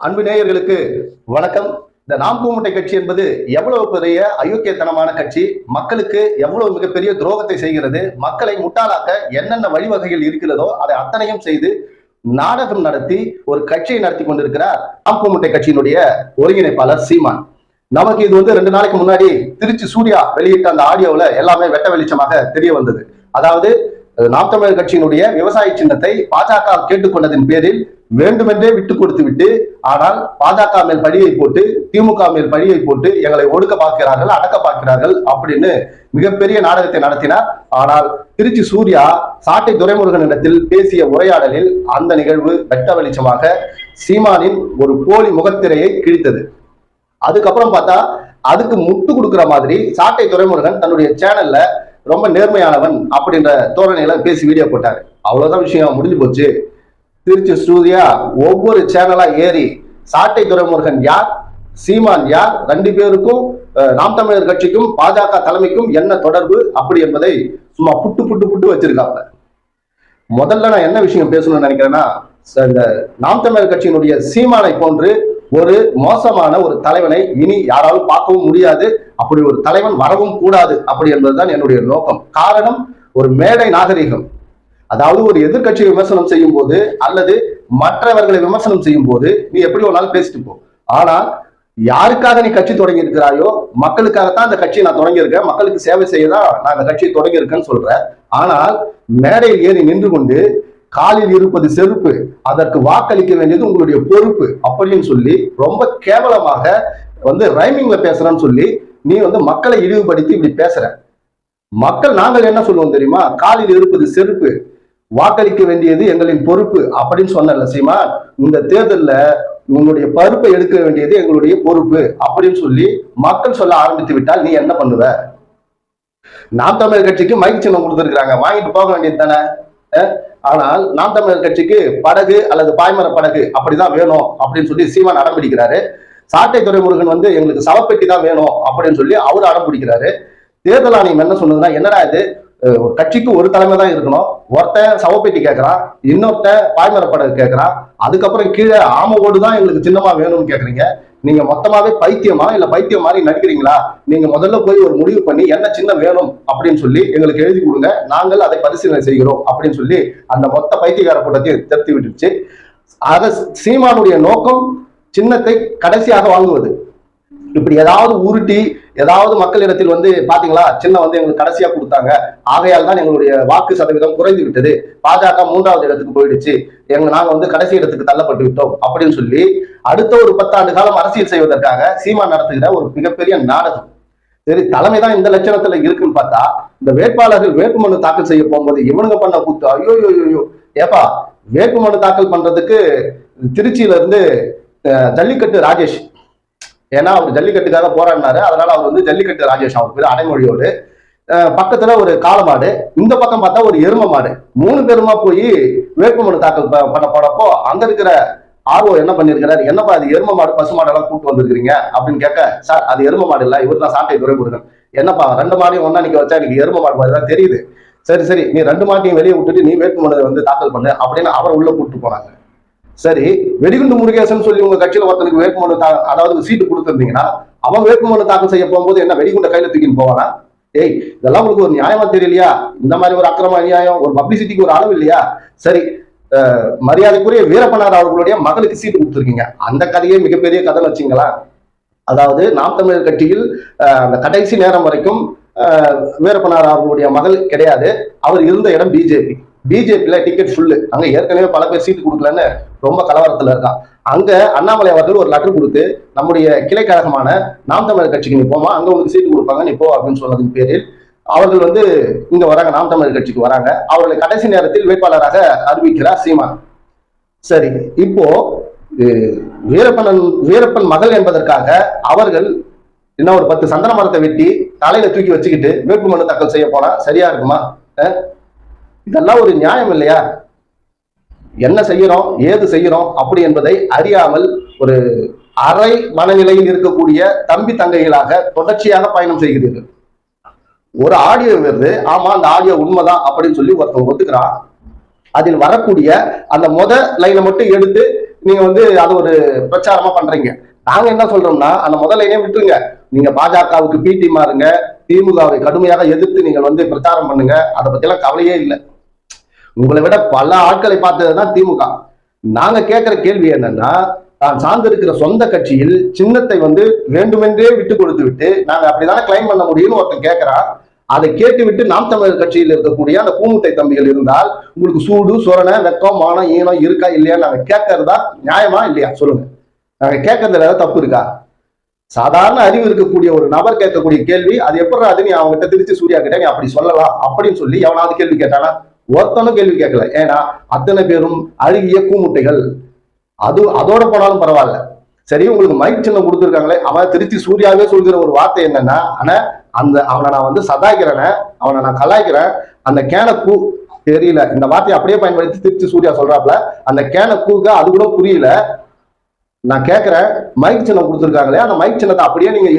அன்பு நேயர்களுக்கு வணக்கம். இந்த நாம் கூமுட்டை கட்சி என்பது எவ்வளவு பெரிய அயோக்கியத்தனமான கட்சி மக்களுக்கு எவ்வளவு மிகப்பெரிய துரோகத்தை செய்கிறது மக்களை முட்டாளாக்க என்னென்ன வழிவகைகள் இருக்கிறதோ அதை அத்தனையும் செய்து நாடகம் நடத்தி ஒரு கட்சியை நடத்தி கொண்டிருக்கிறார் நாம் கூமுட்டை கட்சியினுடைய ஒருங்கிணைப்பாளர் சீமான். நமக்கு இது வந்து ரெண்டு நாளைக்கு முன்னாடி திருச்சி சூர்யா வெளியிட்ட அந்த ஆடியோவில் எல்லாமே வெட்ட வெளிச்சமாக தெரிய வந்தது. அதாவது நாம் தமிழர் கட்சியினுடைய விவசாய சின்னத்தை பாஜக கேட்டுக்கொண்டதன் பேரில் வேண்டுமென்றே விட்டு கொடுத்து விட்டு ஆனால் பாஜக மேல் பழியை போட்டு திமுக மேல் பழியை போட்டு எங்களை ஒடுக்க பார்க்கிறார்கள் அடக்க பார்க்கிறார்கள் அப்படின்னு மிகப்பெரிய நாடகத்தை நடத்தினார். ஆனால் திருச்சி சூர்யா சாட்டை துரைமுருகனிடத்தில் பேசிய உரையாடலில் அந்த நிகழ்வு வெட்ட வெளிச்சமாக சீமானின் ஒரு போலி முகத்திரையை கிழித்தது. அதுக்கப்புறம் பார்த்தா அதுக்கு முட்டு கொடுக்குற மாதிரி சாட்டை துறைமுருகன் தன்னுடைய சேனல்ல ரொம்ப நேர்மையானவன் அப்படின்ற தோரணையில பேசி வீடியோ போட்டாரு. அவ்வளவுதான் விஷயம் முடிஞ்சு போச்சு. திருச்சி ஸ்டூடியா ஒவ்வொரு சேனலா ஏறி சாட்டை துரைமுருகன் யார் சீமான் யார் ரெண்டு பேருக்கும் நாம் தமிழர் கட்சிக்கும் பாஜக தலைமைக்கும் என்ன தொடர்பு அப்படி என்பதை சும்மா புட்டு புட்டு புட்டு வச்சிருக்காங்க முதல்ல நான் என்ன விஷயம் பேசணும்னு நினைக்கிறேன்னா ச- இந்த நாம் தமிழர் கட்சியினுடைய சீமானை போன்று ஒரு மோசமான ஒரு தலைவனை இனி யாராலும் பார்க்கவும் முடியாது. அப்படி ஒரு தலைவன் வரவும் கூடாது. அப்படி என்பதுதான் என்னுடைய நோக்கம். காரணம் ஒரு மேடை நாகரிகம். அதாவது ஒரு எதிர்க்கட்சியை விமர்சனம் செய்யும் போது அல்லது மற்றவர்களை விமர்சனம் செய்யும் போது நீ எப்படி வேணாலும் பேசிட்டு போ. ஆனால் யாருக்காக நீ கட்சி தொடங்கி இருக்கிறாயோ மக்களுக்காகத்தான் அந்த கட்சியை நான் தொடங்கியிருக்கேன். மக்களுக்கு சேவை செய்ய தான் நான் அந்த கட்சியை தொடங்கியிருக்கேன்னு சொல்றேன் ஆனால் மேடையில் ஏறி நின்று கொண்டு காலில் இருப்பது செருப்பு. அதற்கு வாக்களிக்க வேண்டியது உங்களுடைய பொறுப்பு. அப்படின்னு சொல்லி ரொம்ப கேவலமாக வந்து ரைமிங்ல பேசுறேன்னு சொல்லி நீ வந்து மக்களை இழிவுபடுத்தி இப்படி பேசுற. மக்கள் நாங்கள் என்ன சொல்லுவோம் தெரியுமா? காலில் இருப்பது செருப்பு. வாக்களிக்க வேண்டியது எங்களின் பொறுப்பு அப்படின்னு சொன்னல சீமா இந்த தேர்தல்ல உங்களுடைய பருப்பை எடுக்க வேண்டியது எங்களுடைய பொறுப்பு அப்படின்னு சொல்லி மக்கள் சொல்ல ஆரம்பித்து விட்டால் நீ என்ன பண்ணுவ? நாம் தமிழர் கட்சிக்கு மைக் சின்னம் கொடுத்துருக்காங்க வாங்கிட்டு போக வேண்டியது தானே? ஆனால் நாம் தமிழர் கட்சிக்கு படகு அல்லது பாய்மர படகு அப்படிதான் வேணும் அப்படின்னு சொல்லி சீமான் அடம் பிடிக்கிறாரு. சாட்டை துறைமுருகன் வந்து எங்களுக்கு சவப்பெட்டி தான் வேணும் அப்படின்னு சொல்லி அவர் அடம் பிடிக்கிறாரு. தேர்தல் ஆணையம் என்ன சொன்னதுன்னா என்னடா இது? ஒரு கட்சிக்கு ஒரு தலைமை தான் இருக்கணும். ஒருத்தன் சவப்பெட்டி கேட்கறான் இன்னொருத்தன் பாய்மரப்படகு கேட்கறான் அதுக்கப்புறம் கீழே ஆம ஓடு தான் எங்களுக்கு சின்னமா வேணும்னு கேக்குறீங்க நீங்க மொத்தமாவே பைத்தியமா இல்ல பைத்தியம் மாதிரி நடிக்கிறீங்களா? நீங்க முதல்ல போய் ஒரு முடிவு பண்ணி என்ன சின்னம் வேணும் அப்படின்னு சொல்லி எங்களுக்கு எழுதி கொடுங்க. நாங்கள் அதை பரிசீலனை செய்கிறோம் அப்படின்னு சொல்லி அந்த மொத்த பைத்தியக்கார கூட்டத்தையும் திருத்தி விட்டுருச்சு. ஆக சீமானுடைய நோக்கம் சின்னத்தை கடைசியாக வாங்குவது. இப்படி ஏதாவது உருட்டி ஏதாவது மக்களிடத்தில் வந்து பாத்தீங்களா சின்ன வந்து எங்களுக்கு கடைசியா கொடுத்தாங்க. ஆகையால் தான் எங்களுடைய வாக்கு சதவீதம் குறைந்து விட்டது பாஜக மூன்றாவது இடத்துக்கு போயிடுச்சு. எங்க நாங்க வந்து கடைசி இடத்துக்கு தள்ளப்பட்டு விட்டோம் அப்படின்னு சொல்லி அடுத்த ஒரு பத்தாண்டு காலம் அரசியல் செய்வதற்காக சீமா நடத்துகிற ஒரு மிகப்பெரிய நாடகம். சரி தலைமை தான் இந்த லட்சணத்துல இருக்குன்னு பார்த்தா இந்த வேட்பாளர்கள் வேட்புமனு தாக்கல் செய்ய போகும்போது இவனுங்க பண்ண கூத்து ஐயோ ஐயோ, ஏப்பா வேட்புமனு தாக்கல் பண்றதுக்கு திருச்சியில இருந்து ஜல்லிக்கட்டு ராஜேஷ். ஏன்னா அவர் ஜல்லிக்கட்டுக்காக போராடினாரு. அதனால அவர் வந்து ஜல்லிக்கட்டு ராஜேஷ் அவர் பேர் அடைமொழியோடு. பக்கத்துல ஒரு காளமாடு இந்த பக்கம் பார்த்தா ஒரு எரும மாடு. மூணு பேருமா போய் வேட்புமனு தாக்கல் பண்ண போனப்போ அங்க இருக்கிற ஆர்வோ என்ன பண்ணிருக்கிறாரு என்னப்பா அது எரும மாடு பசு மாடெல்லாம் கூப்பிட்டு வந்திருக்கிறீங்க? அப்படின்னு கேட்க சார் அது எரும மாடு இல்ல. இவர் தான் சாட்டை துறைமுருகன் என்னப்பா ரெண்டு மாடையும் ஒன்னா நீங்க வச்சா எனக்கு எரும மாடு மாதிரி தான் தெரியுது. சரி சரி. நீ ரெண்டு மாட்டையும் வெளியே விட்டுட்டு நீ வேட்புமனு வந்து தாக்கல் பண்ணு அப்படின்னு அவரை உள்ள கூப்பிட்டு போனாங்க. சரி வெடிகுண்டு முருகேசன் சொல்லி உங்க கட்சியில ஒருத்தனுக்கு வேட்புமனு தா- அதாவது சீட்டு கொடுத்துருந்தீங்கன்னா அவன் வேட்புமனு தாக்கல் செய்ய போகும்போது என்ன வெடிகுண்ட கையில தூக்கின்னு போவானா? ஏய் இதெல்லாம் உங்களுக்கு ஒரு நியாயமா தெரியலையா? இந்த மாதிரி ஒரு அக்கிரம அநியாயம் ஒரு பப்ளிசிட்டிக்கு ஒரு அளவு இல்லையா? சரி மரியாதைக்குரிய வீரப்பனார் அவர்களுடைய மகளுக்கு சீட்டு கொடுத்துருக்கீங்க. அந்த கதையே மிகப்பெரிய கதை வச்சுங்களா? அதாவது நாம் தமிழர் கட்சியில் அந்த கடைசி நேரம் வரைக்கும் வீரப்பனார் அவர்களுடைய மகள் கிடையாது. அவர் இருந்த இடம் பிஜேபி பிஜேபியில டிக்கெட் ஃபுல்லு அங்க ஏற்கனவே பல பேர் சீட்டு கொடுக்கலன்னு ரொம்ப கலவரத்துல இருக்கான். அங்க அண்ணாமலை அவர்கள் ஒரு லெட்டர் கொடுத்து நம்முடைய கிளை கழகமான நாம் தமிழர் கட்சிக்கு நீ போமா அங்க உனக்கு சீட்டு கொடுப்பாங்க நீ போ அப்படின்னு சொன்னதின் பேரில் அவர்கள் வந்து இங்க வராங்க நாம் தமிழர் கட்சிக்கு வராங்க. அவர்களை கடைசி நேரத்தில் வேட்பாளராக அறிவிக்கிறார் சீமான். சரி இப்போ வீரப்பன் வீரப்பன் மகள் என்பதற்காக அவர்கள் என்ன ஒரு பத்து சந்தன மரத்தை வெட்டி தலையில தூக்கி வச்சுக்கிட்டு வேட்புமனு தாக்கல் செய்ய போனா சரியா இருக்குமா? இதெல்லாம் ஒரு நியாயம் இல்லையா? என்ன செய்யறோம்? ஏது செய்யறோம்? அப்படி என்பதை அறியாமல் ஒரு அரை மனநிலையில் இருக்கக்கூடிய தம்பி தங்கைகளாக தொடர்ச்சியாக பயணம் செய்கிறீர்கள். ஒரு ஆடியோ வருது. ஆமா அந்த ஆடியோ உண்மைதான் அப்படின்னு சொல்லி ஒருத்தன் ஒத்துக்கிறான். அதில் வரக்கூடிய அந்த முத லைனை மட்டும் எடுத்து நீங்க வந்து அது ஒரு பிரச்சாரமா பண்றீங்க. நாங்க என்ன சொல்றோம்னா அந்த முதல் லைனே விட்டுருங்க. நீங்க பாஜகவுக்கு பிடி மாறுங்க. திமுகவை கடுமையாக எதிர்த்து நீங்கள் வந்து பிரச்சாரம் பண்ணுங்க. அதை பத்தியெல்லாம் கவலையே இல்லை. உங்களை விட பல ஆட்களை பார்த்ததுதான் திமுக. நாங்க கேட்கிற கேள்வி என்னன்னா தான் சார்ந்திருக்கிற சொந்த கட்சியில் சின்னத்தை வந்து வேண்டுமென்றே விட்டு கொடுத்து விட்டு நாங்க அப்படிதானே கிளைம் பண்ண முடியும்னு ஒருத்தன் கேட்கிறான் அதை கேட்டு விட்டு நாம் தமிழர் கட்சியில் இருக்கக்கூடிய அந்த கூமுட்டை தம்பிகள் இருந்தால் உங்களுக்கு சூடு சொரணை வெக்கம் மானம் ஈனம் இருக்கா இல்லையா நாங்க கேட்கறதா நியாயமா இல்லையா? சொல்லுங்க. நாங்க கேட்கறதுல ஏதாவது தப்பு இருக்கா? சாதாரண அறிவு இருக்கக்கூடிய ஒரு நபர் கேட்கக்கூடிய கேள்வி அது எப்படி அது நீ அவங்ககிட்ட திருச்சி சூர்யா கிட்ட நீ அப்படி சொல்லலாம் அப்படின்னு சொல்லி எவனாவது கேள்வி கேட்டானா? ஒருத்தனும் கேள்வி கேட்கல. ஏன்னா அத்தனை பேரும் அழுகிய கூமுட்டைகள். அது அதோட போனாலும் பரவாயில்ல. சரி உங்களுக்கு மைக் சின்னம் கொடுத்துருக்காங்களே அவன் திருச்சி சூர்யாவே சொல்கிற ஒரு வார்த்தை என்னன்னா ஆனா அந்த அவனை நான் வந்து சதாய்க்கிறேனே அவனை நான் கலாய்க்கிறேன். அந்த கேன கூ தெரியல. இந்த வார்த்தையை அப்படியே பயன்படுத்தி திருச்சி சூர்யா சொல்றாப்ல அந்த கேன கூக்க அது கூட புரியல. நான் கேட்கிறேன் மைக் சின்னம் கொடுத்துருக்காங்களே அந்த மைக் சின்னத்தை அப்படியே நீங்க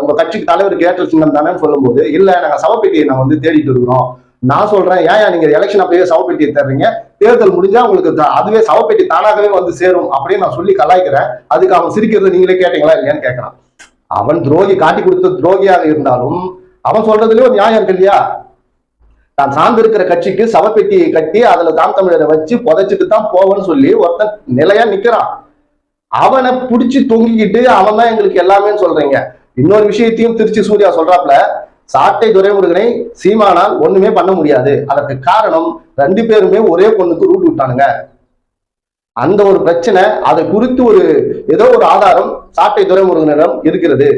உங்க கட்சிக்கு தலைவர் கேட்ட சின்னம் தானேன்னு சொல்லும்போது இல்ல நாங்க சவப்பெட்டியை நான் வந்து தேடிட்டு இருக்கிறோம். நான் சொல்றேன் ஏன் நீங்க எலெக்ஷன் அப்பயே சவப்பெட்டியை தர்றீங்க தேர்தல் முடிஞ்சா உங்களுக்கு த- அதுவே சவப்பெட்டி தானாகவே வந்து சேரும் அப்படின்னு நான் சொல்லி கலாய்க்கிறேன். அதுக்கு அவன் சிரிக்கிறது நீங்களே கேட்டீங்களா இல்லையான்னு கேட்கறான். அவன் துரோகி காட்டி கொடுத்த துரோகியாக இருந்தாலும் அவன் சொல்றதுலயும் ஒரு நியாயம் இருக்கு இல்லையா? தான் சார்ந்திருக்கிற கட்சிக்கு சவப்பெட்டியை கட்டி அதுல தாம் தமிழரை வச்சு புதைச்சிட்டு தான் போவன்னு சொல்லி ஒருத்தன் நிலையா நிக்கிறான். அவனை புடிச்சு தொங்கிக்கிட்டு அவன் தான் எங்களுக்கு எல்லாமே சொல்றீங்க. இன்னொரு விஷயத்தையும் திருச்சி சூர்யா சொல்றாப்ல சாட்டை துரைமுருகனை சீமானால் ஒண்ணுமே பண்ண முடியாது. அதற்கு காரணம் ரெண்டு பேருமே ஒரே பொண்ணுக்கு ரூட் விட்டானுங்க. அந்த ஒரு பிரச்சனை அதை குறித்து ஒரு ஏதோ ஒரு ஆதாரம் சாட்டை துரைமுருகனிடம் இருக்கிறது.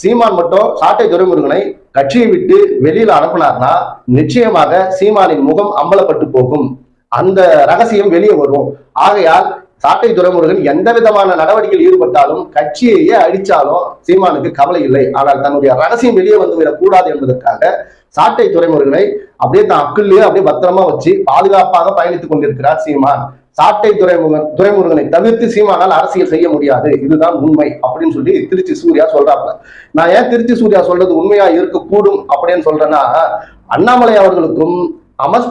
சீமான் மட்டும் சாட்டை துரைமுருகனை கட்சியை விட்டு வெளியில அனுப்பினார்னா நிச்சயமாக சீமானின் முகம் அம்பலப்பட்டு போகும். அந்த ரகசியம் வெளியே வரும். ஆகையால் சாட்டை துரைமுருகன் எந்த விதமான நடவடிக்கையில் ஈடுபட்டாலும் கட்சியையே அடிச்சாலும் சீமானுக்கு கவலை இல்லை. ஆனால் தன்னுடைய ரகசியம் வெளியே வந்துவிடக் கூடாது என்பதற்காக சாட்டை துறைமுருகனை அப்படியே தான் அக்குள்ளே அப்படியே பத்திரமா வச்சு பாதுகாப்பாக பயணித்துக் கொண்டிருக்கிறார் சீமான். சாட்டை துறைமுகன் துறைமுருகனை தவிர்த்து சீமானால் அரசியல் செய்ய முடியாது. இதுதான் உண்மை அப்படின்னு சொல்லி திருச்சி சூர்யா சொல்றாப்ல நான் ஏன் திருச்சி சூர்யா சொல்றது உண்மையா இருக்கக்கூடும் அப்படின்னு சொல்றேன்னா அண்ணாமலை அவர்களுக்கும் அமர்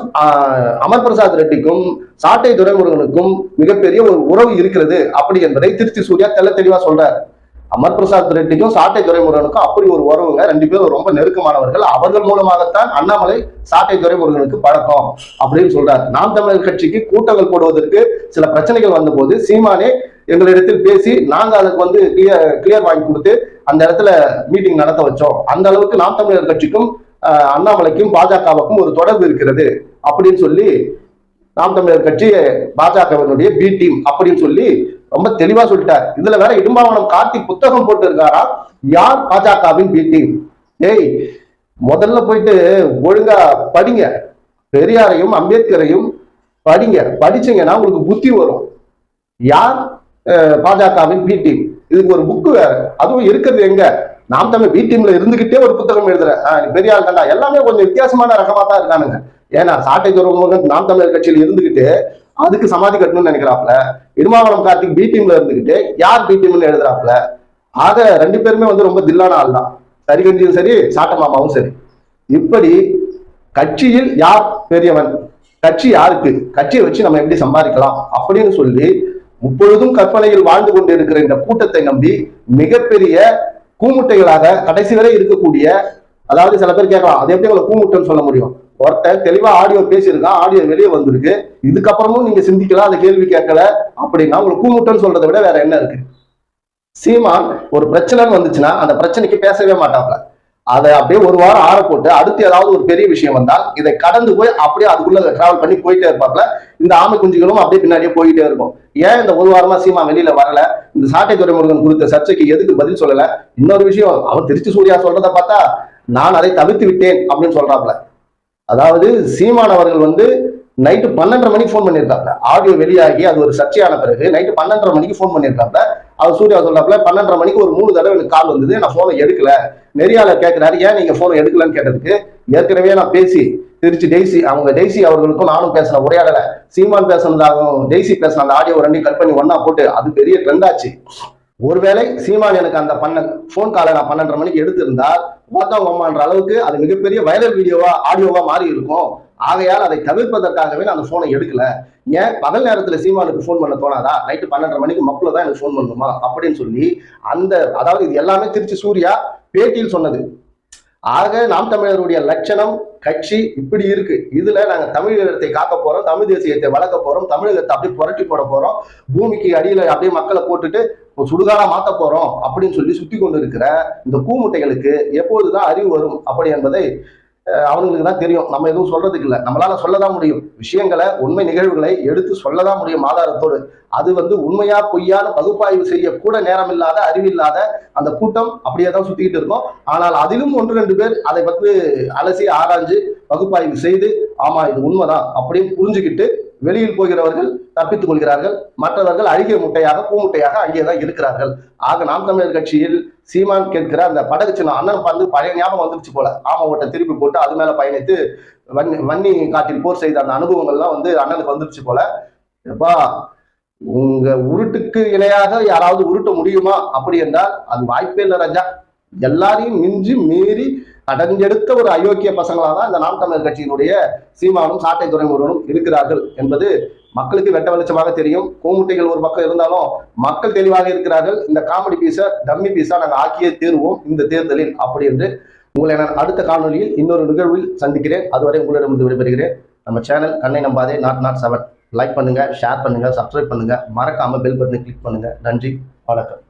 அமர் பிரசாத் ரெட்டிக்கும் சாட்டை துரைமுருகனுக்கும் மிகப்பெரிய ஒரு உறவு இருக்கிறது. அப்படி என்பதை திருச்சி சூர்யா தெள்ள தெளிவா சொல்றாரு. அமர் பிரசாத் ரெட்டிக்கும் சாட்டை துரைமுருகனுக்கும் அப்படி ஒரு உறவுங்க. ரெண்டு பேரும் ரொம்ப நெருக்கமானவர்கள். அவர்கள் மூலமாகத்தான் அண்ணாமலை சாட்டை துரைமுருகனுக்கு பழக்கம் அப்படின்னு சொல்றாரு. நாம் தமிழர் கட்சிக்கு கூட்டங்கள் போடுவதற்கு சில பிரச்சனைகள் வந்தபோது சீமானே எங்களிடத்தில் பேசி நாங்க அதுக்கு வந்து கிளியர் கிளியர் வாங்கி கொடுத்து அந்த இடத்துல மீட்டிங் நடத்த வச்சோம். அந்த அளவுக்கு நாம் தமிழர் கட்சிக்கும் அண்ணாமலைக்கும் பாஜகவுக்கும் ஒரு தொடர்பு இருக்கிறது அப்படின்னு சொல்லி நாம் தமிழர் கட்சி பாஜகவினுடைய பி டீம் அப்படின்னு சொல்லி ரொம்ப தெளிவா சொல்லிட்டார். இதுல வேற இடும்பாவனம் கார்த்திக் புத்தகம் போட்டு இருக்காரா யார் பாஜகவின் பி டீம் ஏய் முதல்ல போயிட்டு ஒழுங்கா படிங்க. பெரியாரையும் அம்பேத்கரையும் படிங்க. படிச்சீங்கன்னா உங்களுக்கு புத்தி வரும். யார் பாஜகவின் பி டீம் இதுக்கு ஒரு புக்கு வேற. அதுவும் இருக்கிறது எங்க? நாம் தமிழ் பி டீம்ல இருந்துகிட்டே ஒரு புத்தகம் எழுதுறேன் பெரிய ஆள் தான்டா. எல்லாமே கொஞ்சம் வித்தியாசமான ரகமா தான் இருக்கானுங்க. ஏன்னா சாட்டை துறைமுகம் நாம் தமிழர் கட்சியில் இருந்துகிட்டு அதுக்கு சமாதி கட்டணும்னு நினைக்கிறாப்ல இடுமாவளம் கார்த்திக் பி டீம்ல இருந்துகிட்டு யார் பி டீம்னு எழுதுறாப்ல ஆக ரெண்டு பேருமே வந்து ரொம்ப தில்லான ஆள் தான். சரிகஞ்சியும் சரி சாட்ட மாமாவும் சரி. இப்படி கட்சியில் யார் பெரியவன்? கட்சி யாருக்கு? கட்சியை வச்சு நம்ம எப்படி சம்பாதிக்கலாம்? அப்படின்னு சொல்லி முப்பொழுதும் கற்பனையில் வாழ்ந்து கொண்டிருக்கிற இந்த கூட்டத்தை நம்பி மிகப்பெரிய கூமுட்டைகளாக கடைசி வரை இருக்கக்கூடிய அதாவது சில பேர் கேட்கலாம் அது எப்படி உங்களை கூமுட்டைன்னு சொல்ல முடியும்? ஒருத்தன் தெளிவா ஆடியோ பேசியிருக்கான் ஆடியோ வெளியே வந்திருக்கு. இதுக்கப்புறமும் நீங்க சிந்திக்கலாம் அந்த கேள்வி கேட்கல அப்படின்னா உங்களுக்கு கூமுட்டைன்னு சொல்றதை விட வேற என்ன இருக்கு? சீமான் ஒரு பிரச்சனைன்னு வந்துச்சுன்னா அந்த பிரச்சனைக்கு பேசவே மாட்டாப்ல. அதை அப்படியே ஒரு வாரம் ஆற போட்டு அடுத்து ஏதாவது ஒரு பெரிய விஷயம் வந்தால் இதை கடந்து போய் அப்படியே அதுக்குள்ள டிராவல் பண்ணி போயிட்டே இருப்பாப்ல இந்த ஆமை குஞ்சுகளும் அப்படியே பின்னாடியே போயிட்டே இருக்கும். ஏன் இந்த ஒரு வாரமா சீமா வெளியில வரல? இந்த சாட்டை துறைமுருகன் குறித்த சர்ச்சைக்கு எதுக்கு பதில் சொல்லல? இன்னொரு விஷயம் அவன் திருச்சி சூர்யா சொல்றதை பார்த்தா நான் அதை தவிர்த்து விட்டேன் அப்படின்னு சொல்றாப்ல அதாவது சீமான் அவர்கள் வந்து நைட்டு பன்னெண்டரை மணிக்கு ஃபோன் பண்ணியிருக்காப்ல ஆடியோ வெளியாகி அது ஒரு சர்ச்சையான பிறகு நைட்டு பன்னெண்டரை மணிக்கு ஃபோன் பண்ணியிருக்காப்ல அவர் சூர்யா சொல்றாப்ல பன்னெண்டரை மணிக்கு ஒரு மூணு தடவை எனக்கு கால் வந்தது நான் ஃபோனை எடுக்கல. நெறியாளர் கேட்கிறாரு ஏன் நீங்க ஃபோனை எடுக்கலன்னு கேட்டதுக்கு ஏற்கனவே நான் பேசி திருச்சி டெய்சி அவங்க டெய்சி அவர்களுக்கும் நானும் பேசின உரையாடல. சீமான் பேசுனதாகவும் டெய்சி பேசின அந்த ஆடியோ ரெண்டையும் கட் பண்ணி ஒன்னா போட்டு அது பெரிய ட்ரெண்ட் ஆச்சு. ஒருவேளை சீமான் எனக்கு அந்த பண்ண ஃபோன் காலை நான் பன்னெண்டரை மணிக்கு எடுத்திருந்தால் ஓத்தவங்கம்மான்ற அளவுக்கு அது மிகப்பெரிய வைரல் வீடியோவா ஆடியோவா மாறி இருக்கும். ஆகையால் அதை தவிர்ப்பதற்காகவே நான் அந்த போனை எடுக்கல. ஏன்? பகல் நேரத்துல சீமானுக்கு ஃபோன் பண்ண தோணாதா? நைட்டு பன்னெண்டரை மணிக்கு மப்புல தான் எனக்கு ஃபோன் பண்ணணுமா அப்படின்னு சொல்லி அந்த அதாவது இது எல்லாமே திருச்சி சூர்யா பேட்டியில் சொன்னது. ஆக நாம் தமிழருடைய லட்சணம் கட்சி இப்படி இருக்கு. இதுல நாங்க தமிழகத்தை காக்க போறோம் தமிழ் தேசியத்தை வளர்க்க போறோம் தமிழகத்தை அப்படியே புரட்டி போட போறோம் பூமிக்கு அடியில அப்படியே மக்களை போட்டுட்டு ஒரு சுடுகாடா மாத்த போறோம் அப்படின்னு சொல்லி சுத்தி கொண்டு இருக்கிற இந்த கூமுட்டைகளுக்கு எப்போதுதான் அறிவு வரும். அப்படி என்பதை அவங்களுக்கு தான் தெரியும். நம்ம எதுவும் சொல்றதுக்கு இல்லை. நம்மளால சொல்லதான் முடியும். விஷயங்களை உண்மை நிகழ்வுகளை எடுத்து சொல்லதான் முடியும் ஆதாரத்தோடு. அது வந்து உண்மையா பொய்யான பகுப்பாய்வு செய்ய கூட நேரம் இல்லாத அறிவில்லாத அந்த கூட்டம் அப்படியே தான் சுத்திக்கிட்டு இருக்கும். ஆனால் அதிலும் ஒன்று ரெண்டு பேர் அதை பற்றி அலசி ஆராய்ஞ்சு பகுப்பாய்வு செய்து ஆமா இது உண்மைதான் அப்படின்னு புரிஞ்சுக்கிட்டு வெளியில் போகிறவர்கள் தப்பித்துக் கொள்கிறார்கள். மற்றவர்கள் அழுகிய முட்டையாக பூமுட்டையாக அங்கே தான் இருக்கிறார்கள். ஆக நாம் தமிழர் கட்சியில் சீமான் கேட்கிற அந்த படகு சின்ன அண்ணன் வந்து பழைய ஞாபகம் வந்துருச்சு போல. ஆம ஓட்டை திருப்பி போட்டு அது மேல பயணித்து வன்னி வன்னி காட்டில் போர் செய்த அந்த அனுபவங்கள்லாம் வந்து அண்ணனுக்கு வந்துருச்சு போல. எப்பா உங்க உருட்டுக்கு இணையாக யாராவது உருட்ட முடியுமா? அப்படி என்றால் அது வாய்ப்பே இல்லை ராஜா. எல்லாரையும் மிஞ்சி மீறி அடைஞ்செடுத்த ஒரு அயோக்கிய பசங்களாக தான் இந்த நாம் தமிழர் கட்சியினுடைய சீமானும் சாட்டை துறைமுருகனும் இருக்கிறார்கள் என்பது மக்களுக்கு வெட்ட வெளிச்சமாக தெரியும். கோமுட்டைகள் ஒரு பக்கம் இருந்தாலும் மக்கள் தெளிவாக இருக்கிறார்கள். இந்த காமெடி பீஸை டம்மி பீஸா நாங்கள் ஆக்கியே தேர்வோம் இந்த தேர்தலில் அப்படி என்று. உங்களை நான் அடுத்த காணொலியில் இன்னொரு நிகழ்வில் சந்திக்கிறேன். அதுவரை உங்களிடமிருந்து விடைபெறுகிறேன். நம்ம சேனல் கண்ணை நம்பாதே நாட் நாட் செவன் லைக் பண்ணுங்க ஷேர் பண்ணுங்க சப்ஸ்கிரைப் பண்ணுங்க. மறக்காம பெல் பட்டனை கிளிக் பண்ணுங்க. நன்றி வணக்கம்.